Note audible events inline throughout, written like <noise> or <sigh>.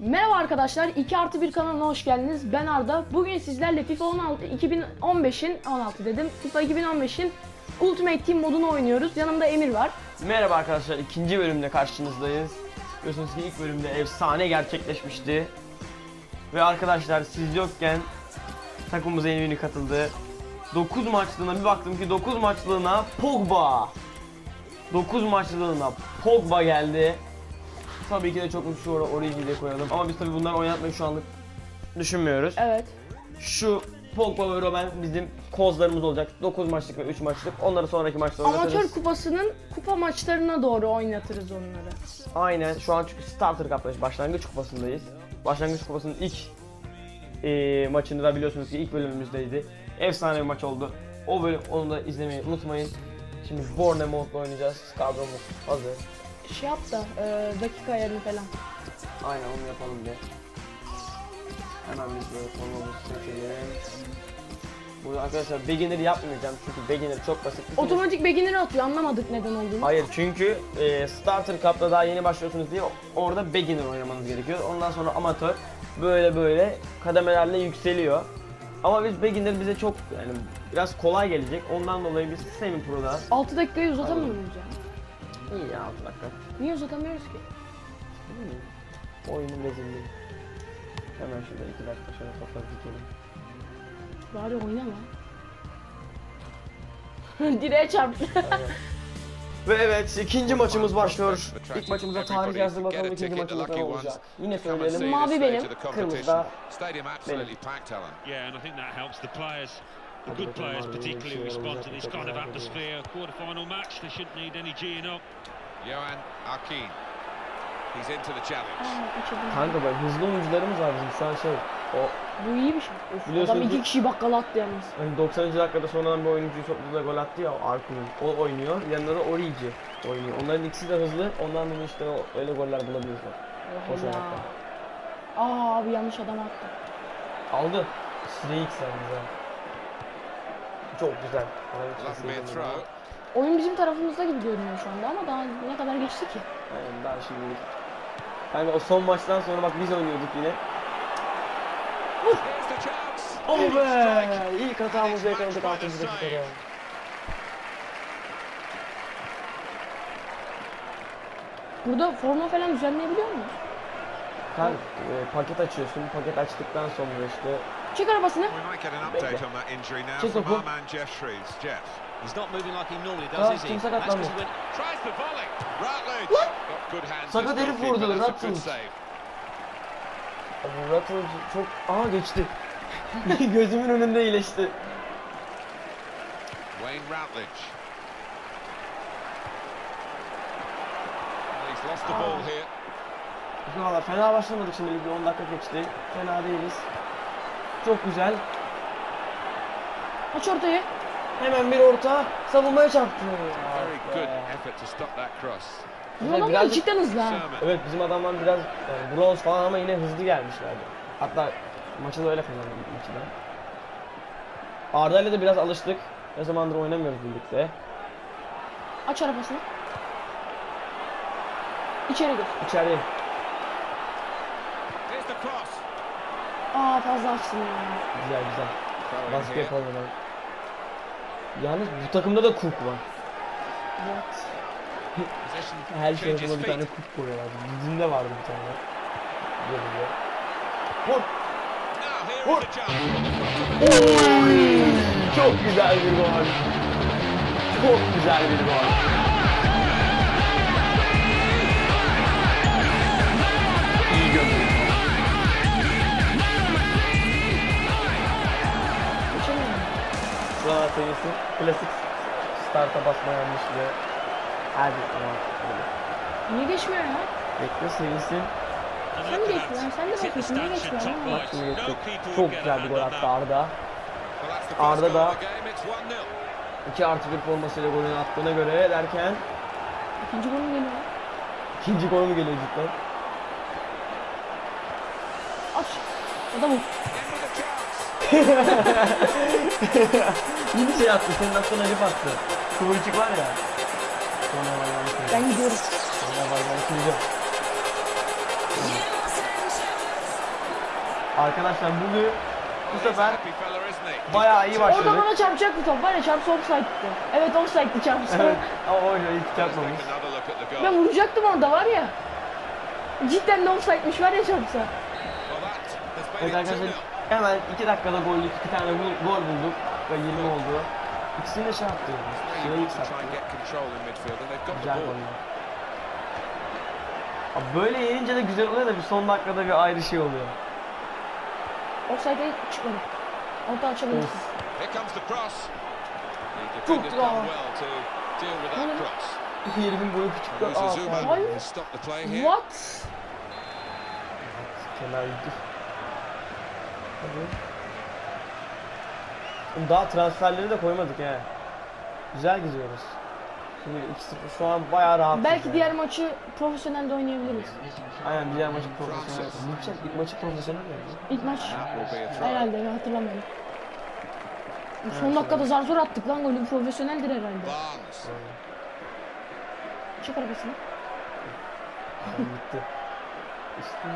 Merhaba arkadaşlar, 2 artı 1 kanalına hoş geldiniz. Ben Arda. Bugün sizlerle FIFA 16, 2015'in, 16 dedim, FIFA 2015'in Ultimate Team modunu oynuyoruz. Yanımda Emir var. Merhaba arkadaşlar, ikinci bölümde karşınızdayız. Biliyorsunuz ki ilk bölümde efsane gerçekleşmişti. Ve arkadaşlar siz yokken takımımıza yeni biri katıldı. 9 maçlığına bir baktım ki 9 maçlığına Pogba. 9 maçlığına Pogba geldi. Tabii ki de çok şu Origi'yi de koyalım. Ama biz tabii bunları oynatmayı şu anlık düşünmüyoruz. Evet. Şu Pogba ve Robben bizim kozlarımız olacak. 9 maçlık ve 3 maçlık. Onları sonraki maçta oynatırız. Amatör kupasının kupa maçlarına doğru oynatırız onları. Aynen şu an çünkü Starter Cup'tayız. Başlangıç kupasındayız. Başlangıç kupasının ilk eee maçını da biliyorsunuz ki ilk bölümümüzdeydi. Efsane bir maç oldu. O bölüm onu da izlemeyi unutmayın. Şimdi Bournemouth'la oynayacağız. Kadromuz hazır. Şey yap da e, dakika ayarını falan. Aynen onu yapalım bir. Hemen biz böyle formamızı seçelim. Burada arkadaşlar beginner yapmayacağım çünkü beginner çok basit. Bir Otomatik beginner atıyor anlamadık neden olduğunu. Hayır çünkü e, Starter Cup'ta daha yeni başlıyorsunuz diye orada beginner oynamanız gerekiyor. Ondan sonra amatör böyle böyle kademelerle yükseliyor. Ama biz beginner bize çok yani biraz kolay gelecek. Ondan dolayı biz Semi Pro'da 6 dakikayı uzatamıyoruz ya. İyi ya 6 dakika. Niye uzatamıyoruz ki? Hmm. Oyunun rezilliği. Hemen şurada 2 dakika şöyle toplar dikelim. Bari oyna lan. <laughs> Direğe çarptı. Ve evet ikinci maçımız başlıyor. İlk maçımıza tarih yazdık bakalım ikinci maçımız ne olacak. Yine söyleyelim. Mavi benim, kırmızı da Stadium the good players particularly respond to this kind of atmosphere. Quarter-final match, they shouldn't need any G'ing up. Johan Akin. He's into the challenge. Kanka bak hızlı oyuncularımız var bizim an şey. O Bu iyi bir şey. Of, Biliyorsunuz adam iki ki- kişi bakkal attı yalnız. hani 90. dakikada sonradan bir oyuncuyu çok güzel gol attı ya Arkun'un. O oynuyor. Yanında da Origi oynuyor. Onların ikisi de hızlı. Ondan dolayı işte o, öyle goller bulabiliyorlar. Boş Allah. oynakta. Aa abi yanlış adam attı. Aldı. Süreyi yükseldi ha. Çok güzel. Oyun bizim tarafımızda gibi görünüyor şu anda ama daha ne kadar geçti ki? Aynen daha şimdi. Kanka o son maçtan sonra bak biz oynuyorduk yine. Oh be! İlk hatamızı yakaladık Quite a 6. dakikada. Burada forma falan düzenleyebiliyor muyuz? Sen e, paket açıyorsun. Paket açtıktan sonra işte Çek arabasını. We might get an update on that injury now Check from the our ball. man Jeff Shreves. Jeff. He's not moving like he normally Ah, does, is he? kim That's 'cause sakatlandı? he went Tries the volley. Routledge. Got good hands. Sakat herif vurdu, Rutledge. Rattle çok... Aha geçti. <laughs> Gözümün önünde iyileşti. Wayne Routledge. Well, he's lost the ball here. Valla fena başlamadık şimdi bir 10 dakika geçti. Fena değiliz. Çok güzel. Aç ortayı. Hemen bir orta savunmaya çarptı. Very good Ah be. effort to stop that cross. Bu adamlar birazcık- cidden hızlı ha. Evet bizim adamlar biraz yani bronz falan ama yine hızlı gelmişlerdi. Hatta maçı da öyle kazandık maçı da. Arda ile de biraz alıştık. Ne zamandır oynamıyoruz birlikte. Aç arabasını. İçeri gir. İçeri. Aa fazla açtın ya. Güzel güzel. Baskı yapalım hemen. Yalnız bu takımda da Cook var. Evet. Her changes sırasında bir tane. Cook koyuyorlar. Bizim de vardı bir tane. Güzel. Vur. The chance. Çok güzel bir gol. Çok güzel bir gol. An sayısı klasik starta basma yanlışlığı. Hadi tamam. Hadi. Niye geçmiyor ya? Bekle. And Sen geçmiyorsun. Sen de bakıyorsun. Niye geçmiyorsun? Bak şimdi geçtik. Çok güzel bir gol attı. Arda. Arda da- of the game. It's 1-0. 2 artı 1 formasıyla golünü attığına göre derken İkinci gol mü geliyor? ikinci gol mü geliyor cidden? Aç. Adamı. In with a <laughs> Yeni şey attı, senin aklına herif attı. Kıvırcık var ya. Sonra var yanlış Ben gidiyorum. Sonra var yanlış Arkadaşlar bugün bu sefer bayağı iyi Orada başladık. bana çarpacaktı top var ya çarpsa offside'di. Evet offside'di çarpsa. Evet ama o hiç çarpmamış. Ben vuracaktım orada var ya. Cidden de offside'miş var ya çarpsa. Evet arkadaşlar 2-0. Hemen 2 dakikada gollük 2 tane gol, gol bulduk ve 20 oldu. İkisini de şey yaptı. The Güzel. Abi böyle yenince de güzel oluyor da bir son dakikada bir ayrı şey oluyor. Offside'e çıkmadı. Orta açabilirsin. Here comes the cross. The Çok güzel. done well to deal with that Oğlum. cross. Herifin boyu küçük aa. What? Kenar gitti. Daha transferleri de koymadık he. Güzel gidiyoruz. Şimdi 2-0 şu an bayağı rahat. Belki diğer maçı profesyonelde oynayabiliriz. Aynen diğer maçı profesyonel. Gidecek ilk maçı profesyonel mi? İlk maç herhalde ben hatırlamıyorum. Son dakikada zar zor attık lan golü profesyoneldir herhalde. Barnes. Çık arabasını. Gitti. İşte.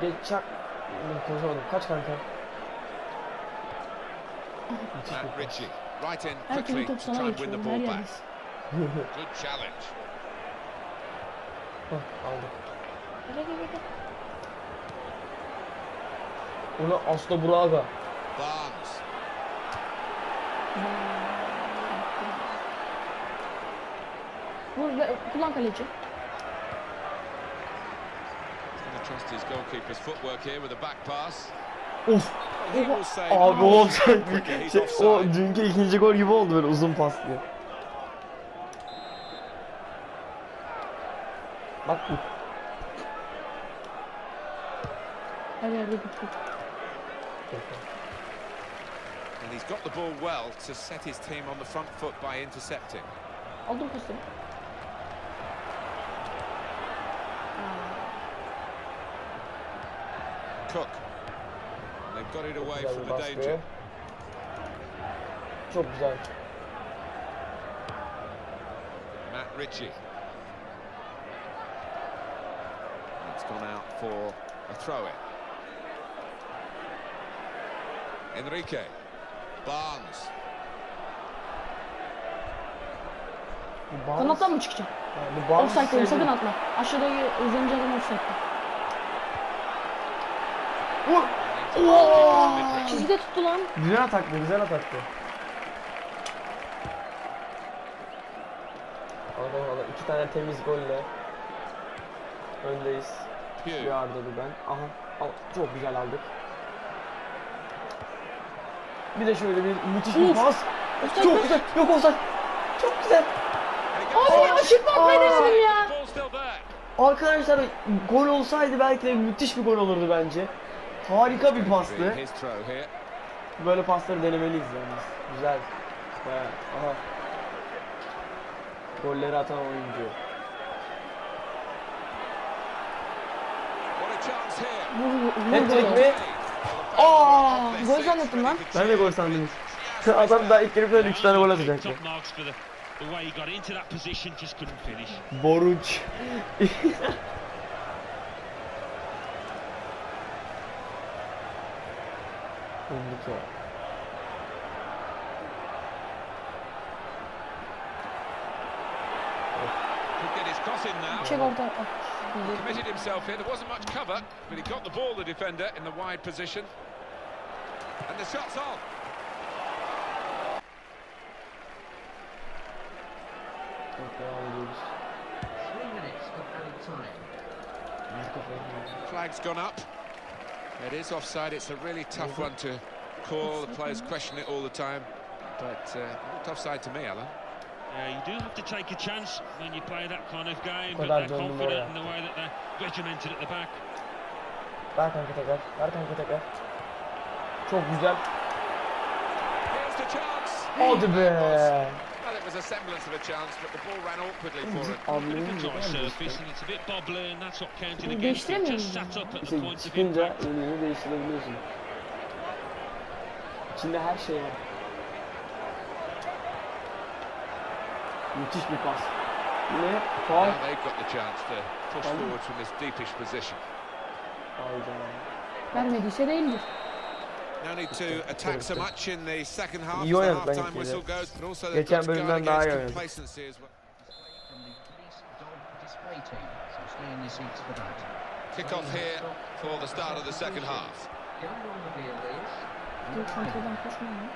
Geç Oğlum Konuşamadım. Kaç kanka? Matt. Ritchie. Right in quickly to sana try and geçiyor. win the Her ball back. Good challenge. Hah, aldık. Gel gel gel. Ona Aslı Buraga. Barnes. Vur ve kullan kaleci. Going to trust his goalkeeper's footwork here with a back pass. Of. Abi o <laughs> he's Şey, o dünkü ikinci gol gibi oldu böyle uzun pas diye. Bak bu. Her yerde gittik. And he's got the ball well to set his team on the front foot by intercepting. Aldım posteri. Cook. And they've got it away from the danger. Çok güzel. Matt Ritchie. It's gone out for a throw in. Enrique. Barnes. Bu Barnes- Kanattan mı çıkacak? Yani Barnes Offside'dayım sakın atma. Aşağıdaki uzunca adam offside'da. Vur. Çizgide tuttu lan. Güzel ataktı, güzel ataktı. Allah Allah iki tane temiz golle öndeyiz. Bir Pugh. Arda ben. Aha. Al, çok güzel aldık. Bir de şöyle bir müthiş bir Uf. pas. Offside Çok mi? güzel. Yok olsak. Çok güzel. Abi ya. Ball's still there. Arkadaşlar gol olsaydı belki de müthiş bir gol olurdu bence. Harika bir pastı. Böyle pasları denemeliyiz yalnız. Güzel. Bayağı. Aha. Golleri atan oyuncu. Hat-trick mi? Aa, gol zannettim lan. Ben de gol sandım. Adam daha ilk yarıda 3 tane gol atacaktı. Top Boruç. Öldük ya. Could get his cross in now. Çek. Ah, Committed himself here. There wasn't much cover, but he got the ball, the defender, in the wide position. And the shot's on. Çok devam ediyoruz. Three minutes of added time. Flag's gone up. It is offside. It's a really tough one to call. The <laughs> players question it all the time. But uh, it looked offside to me, Alan. Yeah, you do have to take a chance when you play that kind of game, but they're confident in the way that they're regimented at the back. Ver kanka tekrar. Ver kanka tekrar. Çok güzel. Here's the chance. Hadi be. İt was a semblance of a chance, but the ball ran awkwardly for him. Bit of Hamlenin a dry güzel bir surface işte. and it's a bit bobbly and that's what counted Bunu against him. değiştiremiyor Just muyum sat up at the İşte point of çıkınca impact. yönünü değiştirebiliyorsun. İçinde her şey var. Müthiş bir pas. Yine. Now they've got the chance to push forward from this deepish position. Hayda. Vermediyse değildir. No need to attack so much in the second half. İyi The oynadık half-time bence de. whistle goes, but also they've Geçen got to guard bölümden daha iyi against oynadık. complacency as well. from the police dog display team. So stay in your seats for that. Kick-off here for the start of the second half. Younger on the field is Dur number five. kontrolden koşmuyor.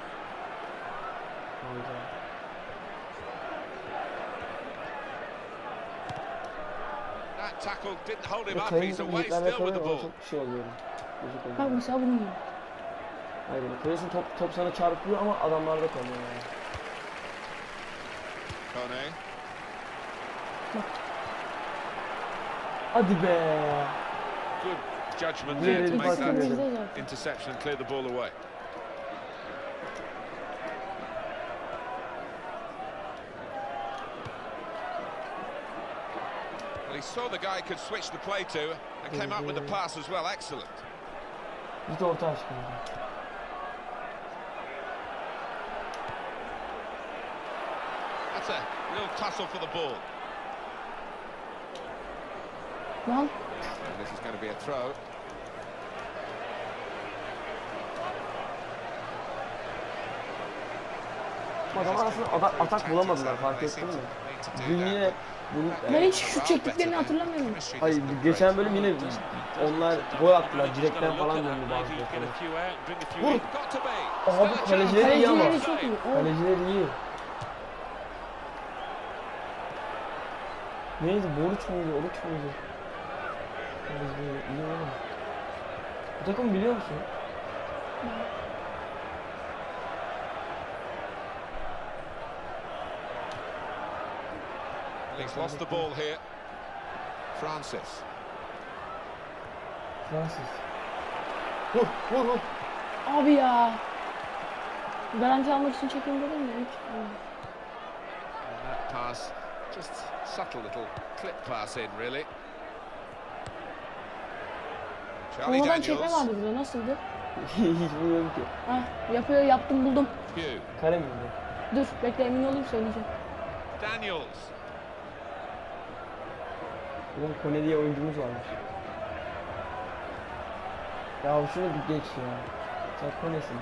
That tackle didn't hold him Ve up. kayınca He's away büyüklerle still with the kalıyor ball. Çok şey oluyorum. Gıcık Bak oluyorum. mesela bunu yiyor. Hayır böyle kayıyorsun top, top sana çarpıyor ama adamlarda kalıyor yani. Kone. Hadi be. Good judgment there to make that verdi. Bizde zaten. interception and clear the ball away. He saw the guy could switch the play to and came up with the pass as well. Excellent. A real tussle for the ball. Lan And this is going to be a throw. Bu adamlar aslında atak, atak bulamadılar fark ettin mi? Dün yine bunu, ben hiç şut çektiklerini hatırlamıyorum. Hayır geçen bölüm yine onlar gol attılar direkten falan döndü bazı Vur. Abi kalecileri iyi ama. Kalecileri iyi. O Kaleciler iyi. Neydi? Boruç muydu? Oruç muydu? Kalecileri iyi oğlum. Bu takımı biliyor musun? He's lost the ball here. Francis. Fransız. Vur, vur, vur. abi ya. Garanti almak için çekeyim dedim ya. Hiç. that pass, just subtle little clip pass in, really. Charlie Sonradan çekme Daniels. vardı burada. Nasıldı? Hiç <laughs> bilmiyorum ki. Hah yapıyor yaptım buldum. Hugh. Kare miydi? Dur bekle emin olayım söyleyeceğim. Daniels. Ulan Kone diye oyuncumuz varmış. Ya şunu bir geç ya. Sen Kone'sin.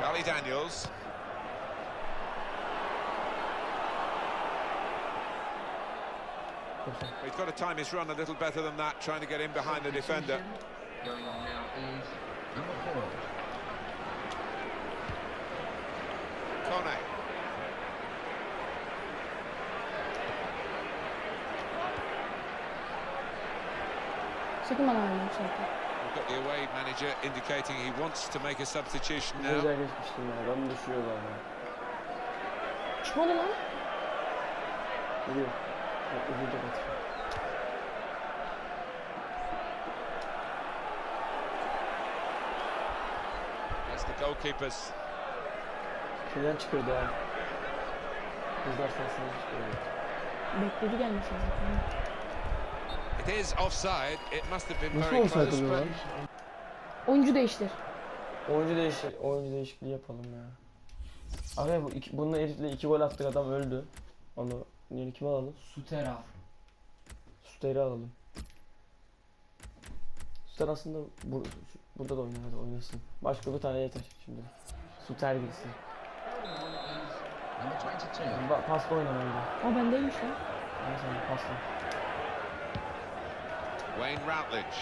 Charlie Daniels. He's got to time his run a little better than that, trying to get in behind the defender. Going on now is number four. Kone. Sakın bana verme bu sefer. We've got the away manager indicating he wants to make a substitution now. güzel geçmiştim ya. Ben düşüyorlar. Çıkmadı lan. Geliyor. Goalkeeper's Şeyden çıkıyordu ha. Kızlar sahasından çıkıyordu. Bekledi gelmesin zaten. It is offside. It must have been Nasıl very olsaydı close, lan? Oyuncu değiştir. Oyuncu değişik, oyuncu değişikliği yapalım ya. Abi bu iki, bununla herifle iki gol attık adam öldü. Onu yeni kim alalım? Suter al. Suter'i alalım. Suter aslında bu, şu- burada da oynar hadi oynasın. Başka bir tane yeter şimdi. Suter 22. Ba pasla oyna bence. O bendeymiş lan. Ben sana pasla. Wayne Routledge.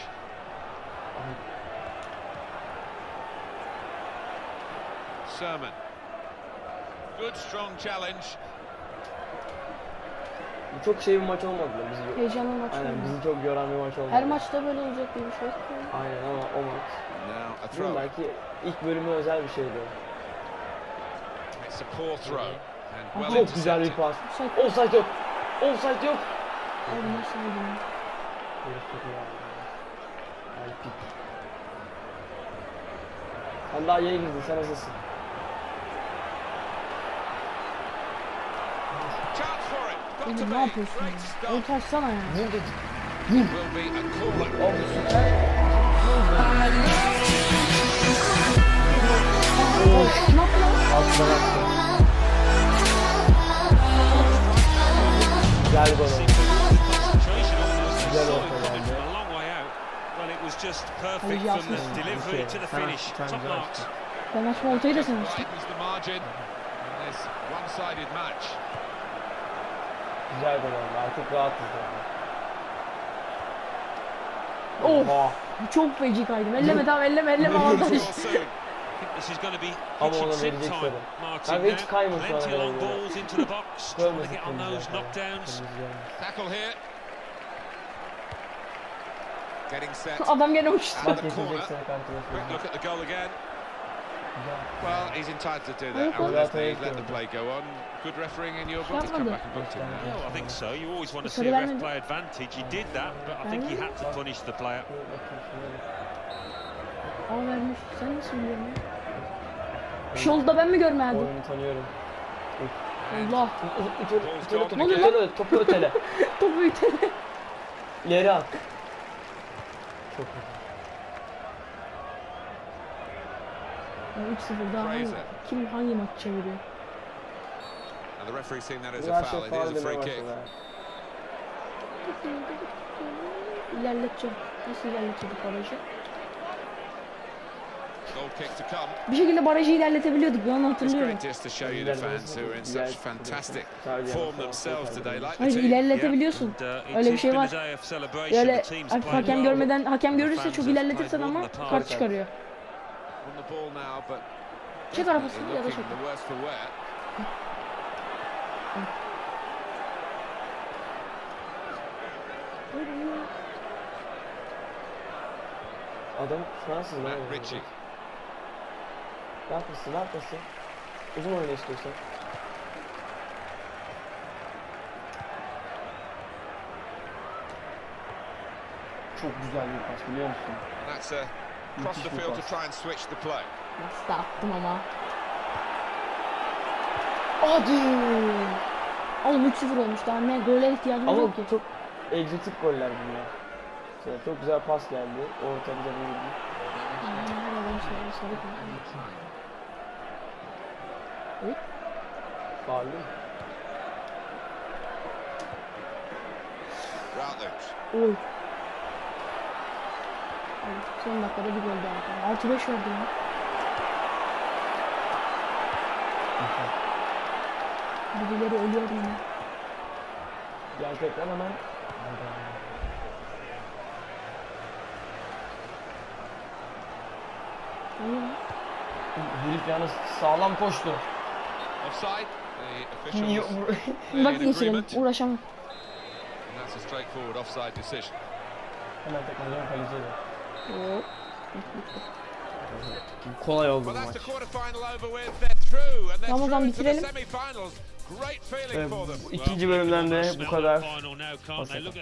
Sermon. Good strong challenge. Bu çok şey bir maç olmadı da bizi. Heyecanlı maç Aynen oldu. bizi çok yoran bir maç olmadı. Her maçta böyle olacak diye bir şey yok. ki. Aynen ama o maç. Now a Bilmiyorum, throw. belki ilk bölümü özel bir şeydi. It's a poor throw. And well Çok güzel bir intercepted. pas. Offside. Offside yok. Offside yok. Oldu ya? Herif çok iyi yaptı. Ay pik. Sen daha yeni girdin sen hazırsın. Chance for it. Got to Oğlum ne yapıyorsun ya? stop. Orta açsana ya. Vur a corner. Abi süper. Ne lan? Altına attı. Güzel gol oldu. Güzel saw orta him coming geldi. from a long way out. Well, the Sen- açma ortayı da sen açtın. Widens the margin. And This one-sided match. Güzel gol oldu. Artık rahatız yani. Of. Oha. Çok feci kaydım. Elleme tamam elleme elleme avantaj. Score soon. I think this is going to be Ama ona verecek. Martin Ben hiç kaymadım şu ana Plenty kadar long böyle. balls into the box. <laughs> trying to Görmesin get on kırmızı those zaten. knockdowns. Kırmızı gelmez. Tackle here. Getting set. Adam gene uçtu. Bak corner. sana kartı Well, he's entitled to do that. gol. Unless they let the play go on. Good refereeing in your book. He's come back and booked him now. Well, I think so. You always want to see a ref play advantage. He did that, but I think he had to punish the player. Dur bakayım şuna bir. Aa vermiş. Sen nasıl biliyorsun ya? Bir şey oldu da ben mi görmedim? Oyunu tanıyorum. Allah. İtele, itele, topu Ne oluyor lan? topu ötele. Topu itele. İleri <laughs> at. Çok kötü. 3-0 daha hangi, kim hangi maç çeviriyor? And the referee seeing that as a foul. şey It is a free kick. İlerleteceğim. Nasıl ilerletiyorduk barajı? Bir şekilde barajı ilerletebiliyorduk ben onu hatırlıyorum. great just to show you the fans who are in such fantastic form themselves today, like the Hayır ilerletebiliyorsun. Uh, Öyle bir şey var. The team's ha- played hakem görmeden hakem görürse çok ilerletirsen ama kart çıkarıyor. On the ball now, but Çek arabasını ya da çek. Adam Fransız. Ne yapıyorsun? Ne yapıyorsun? Uzun oyna istiyorsan. Çok güzel bir pas biliyor musun? Müthiş bir field to pas. try and switch the play. Nasıl da attım ama. Hadi. Oğlum 3-0 olmuş daha ne gole ihtiyacımız Ama yok ki. çok egzotik goller bunlar. Mesela çok güzel pas geldi. Orta. Faul değil mi? Routledge. Oy. Ay, Son dakikada bir gol daha. 6-5 verdi ya. Birileri ölüyor yine. Gerçekten hemen Hayır. herif yalnız sağlam koştu. Bak geçelim. Uğraşamam. And that's a straightforward offside decision. Hemen tekrar kaleciye de. Oo. Kolay oldu bu maç. through into the bitirelim. bu ikinci bölümden de bu kadar. Final